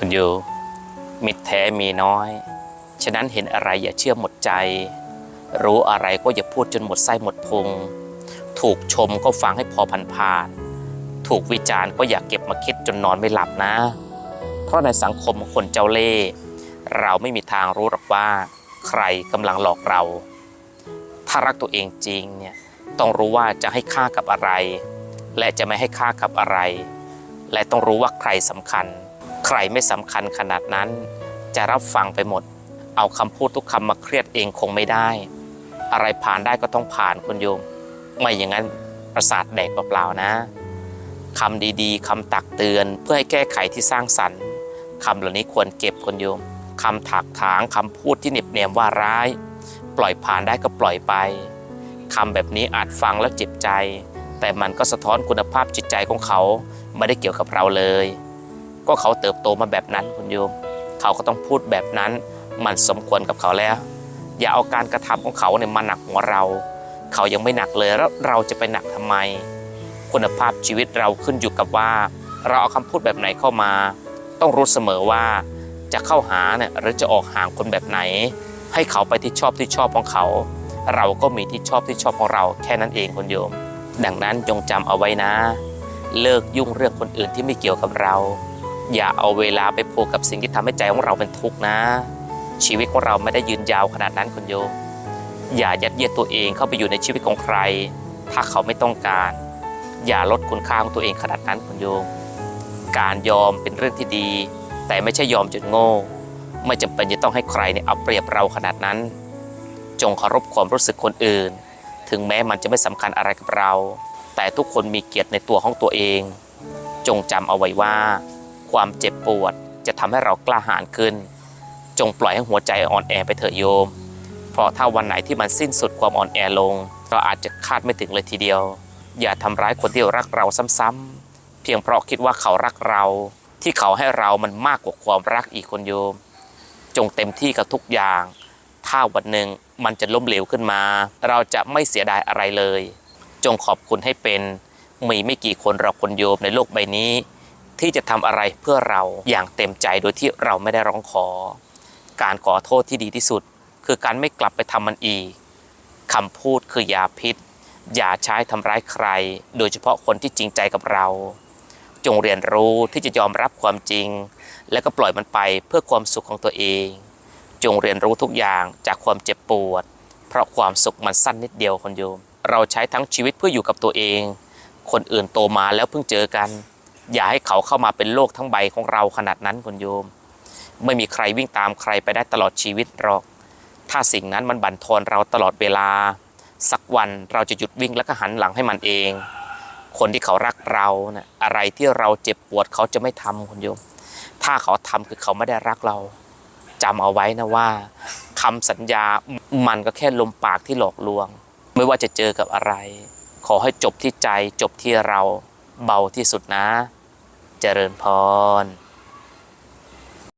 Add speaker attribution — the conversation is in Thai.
Speaker 1: คุณโยมิตรแท้มีน้อย ฉะนั้นเห็นอะไรอย่าเชื่อหมดใจ รู้อะไรก็อย่าพูดจนหมดไส้หมดพุง ถูกชมก็ฟังให้พอผ่านผ่านๆถูกวิจารณ์ก็อย่าเก็บมาคิดจนนอนไม่หลับนะ เพราะในสังคมคนเจ้าเล่ห์เราไม่มีทางรู้หรอกว่า ใครกำลังหลอกเรา ถ้ารักตัวเองจริงเนี่ยต้องรู้ว่าจะให้ค่ากับอะไร และจะไม่ให้ค่ากับอะไร และต้องรู้ว่าใครสำคัญ ใครไม่สำคัญขนาดนั้น จะรับฟังไปหมด เอาคำพูดทุกคำมาเครียดเองคงไม่ได้ อะไรผ่านได้ก็ต้องผ่านคุณโยม ไม่อย่างนั้นประสาทแดกเปล่าๆนะคำดีๆคำตักเตือนเพื่อให้แก้ไขที่สร้างสรรค์คำเหล่านี้ควรเก็บคุณโยมคำถักถางคำพูดที่เน็บแนมว่าร้าย ปล่อยผ่านได้ก็ปล่อยไปคำแบบนี้อาจฟังแล้วเจ็บใจ แต่มันก็สะท้อนคุณภาพจิตใจของเขาไม่ได้เกี่ยวกับเราเลย ก็เขาเติบโตมาแบบนั้นคุณโยม เขาก็ต้องพูดแบบนั้น มันสมควรกับเขาแล้ว อย่าเอาการกระทำของเขาเนี่ยมาหนักหัวเรา เขายังไม่หนักเลยแล้วเราจะไปหนักทำไม คุณภาพชีวิตเราขึ้นอยู่กับว่า เราเอาคำพูดแบบไหนเข้ามา ต้องรู้เสมอว่าจะเข้าหาเนี่ยหรือจะออกห่างคนแบบไหน ให้เขาไปที่ชอบที่ชอบของเขา เราก็มีที่ชอบที่ชอบของเราแค่นั้นเองคุณโยม ดังนั้นจงจำเอาไว้นะ เลิกยุ่งเรื่องคนอื่นที่ไม่เกี่ยวกับเรา อย่าเอาเวลาไปโฟกัสกับสิ่งที่ทำให้ใจของเราเป็นทุกข์นะ ชีวิตของเราไม่ได้ยืนยาวขนาดนั้นคุณโยมอย่ายัดเยียดตัวเองเข้าไปอยู่ในชีวิตของใคร ถ้าเขาไม่ต้องการ อย่าลดคุณค่าของตัวเองขนาดนั้นคุณโยมการยอมเป็นเรื่องที่ดี แต่ไม่ใช่ยอมจนโง่ ไม่จำเป็นจะต้องให้ใครเนี่ยเอาเปรียบเราขนาดนั้น จงเคารพความรู้สึกคนอื่น ถึงแม้มันจะไม่สำคัญอะไรกับเรา แต่ทุกคนมีเกียรติในตัวของตัวเอง จงจำเอาไว้ว่า ความเจ็บปวด จะทำให้เรากล้าหาญขึ้น จงปล่อยให้หัวใจอ่อนแอไปเถอะโยม เพราะถ้าวันไหนที่มันสิ้นสุดความอ่อนแอลง เราอาจจะคาดไม่ถึงเลยทีเดียว อย่าทำร้ายคนที่รักเราซ้ำๆเพียงเพราะคิดว่าเขารักเรา ที่เขาให้เรามันมากกว่าความรักอีกคนโยม จงเต็มที่กับทุกอย่าง ถ้าวันหนึ่งมันจะล้มเหลวขึ้นมา เราจะไม่เสียดายอะไรเลย จงขอบคุณให้เป็นมีไม่กี่คนเราคนโยมในโลกใบนี้ ที่จะทำอะไรเพื่อเราอย่างเต็มใจโดยที่เราไม่ได้ร้องขอ การขอโทษที่ดีที่สุด คือการไม่กลับไปทำมันอีกคำพูดคือยาพิษ อย่าใช้ทำร้ายใคร โดยเฉพาะคนที่จริงใจกับเรา จงเรียนรู้ที่จะยอมรับความจริง และก็ปล่อยมันไปเพื่อความสุขของตัวเอง จงเรียนรู้ทุกอย่างจากความเจ็บปวด เพราะความสุขมันสั้นนิดเดียวคนโยม เราใช้ทั้งชีวิตเพื่ออยู่กับตัวเอง คนอื่นโตมาแล้วเพิ่งเจอกัน อย่าให้เขาเข้ามาเป็นโลกทั้งใบของเราขนาดนั้นคนโยม ไม่มีใครวิ่งตามใครไปได้ตลอดชีวิตหรอก ถ้าสิ่งนั้นมันบั่นทอนเราตลอดเวลา สักวันเราจะหยุดวิ่งแล้วก็หันหลังให้มันเอง คนที่เขารักเรานะอะไรที่เราเจ็บปวดเขาจะไม่ทำคุณโยม ถ้าเขาทำคือเขาไม่ได้รักเราจำเอาไว้นะว่าคำสัญญามันก็แค่ลมปากที่หลอกลวง ไม่ว่าจะเจอกับอะไร ขอให้จบที่ใจจบที่เราเบาที่สุดนะ เจริญพร